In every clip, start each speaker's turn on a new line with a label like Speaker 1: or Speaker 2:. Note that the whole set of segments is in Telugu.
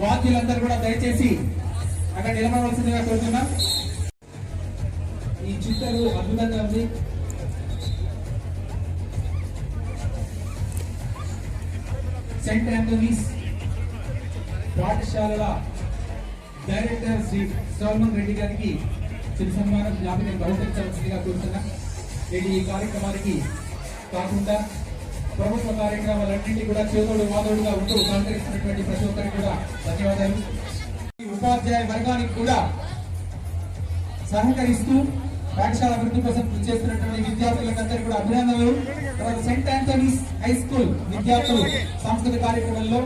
Speaker 1: వార్తలందరూ కూడా దయచేసి అక్కడ నిలబడవలసిందిగా కోరుతున్నాం. ఈ చిత్తరు అద్భుతంగా ఉంది. సెంట్ ఆంటోనీస్ పాఠశాలల డైరెక్టర్ శ్రీ సల్మన్ రెడ్డి గారికి చిరు సన్మానం జ్ఞాపకం బహుకరించవలసిందిగా కోరుతున్నా. నేటి ఈ కార్యక్రమానికి కాకుండా ప్రభుత్వ కార్యక్రమాలన్నింటినీ కూడా చేదోడు వాదోడుగా ఉంటూ సహకరిస్తున్నటువంటి ప్రతి ఒక్కరికి కూడా ధన్యవాదాలు. ఈ ఉపాధ్యాయ వర్గానికి కూడా సహకరిస్తూ పాఠశాల అభివృద్ధి కోసం కృషి చేస్తున్నటువంటి విద్యార్థులందరికీ కూడా అభినందనలు. తర్వాత సెంట్ ఆంథోనీస్ హై స్కూల్ విద్యార్థులు సాంస్కృతిక కార్యక్రమంలో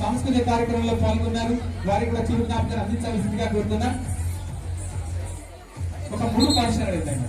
Speaker 1: సాంస్కృతిక కార్యక్రమంలో పాల్గొన్నారు. వారికి కూడా చిరు అందించాల్సిందిగా కోరుతున్నా. ఒక మూడు పాఠశాలలు ఉన్నాయి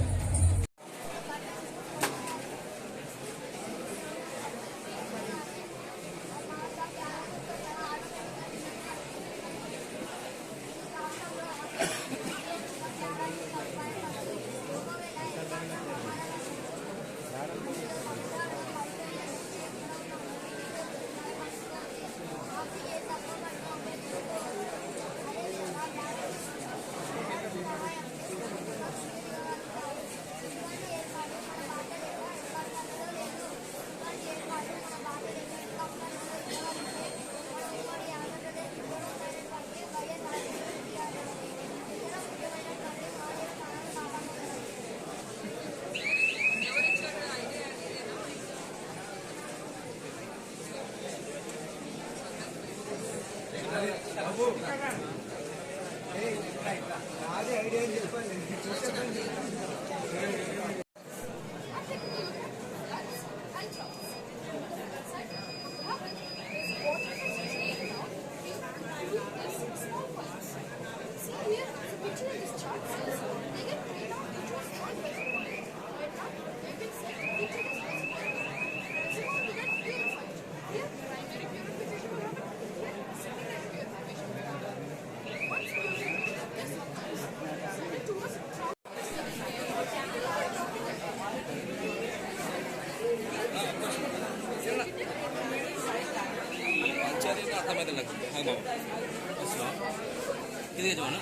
Speaker 1: మేడం.
Speaker 2: అర్థమైతే నాకు ఇది చూడండి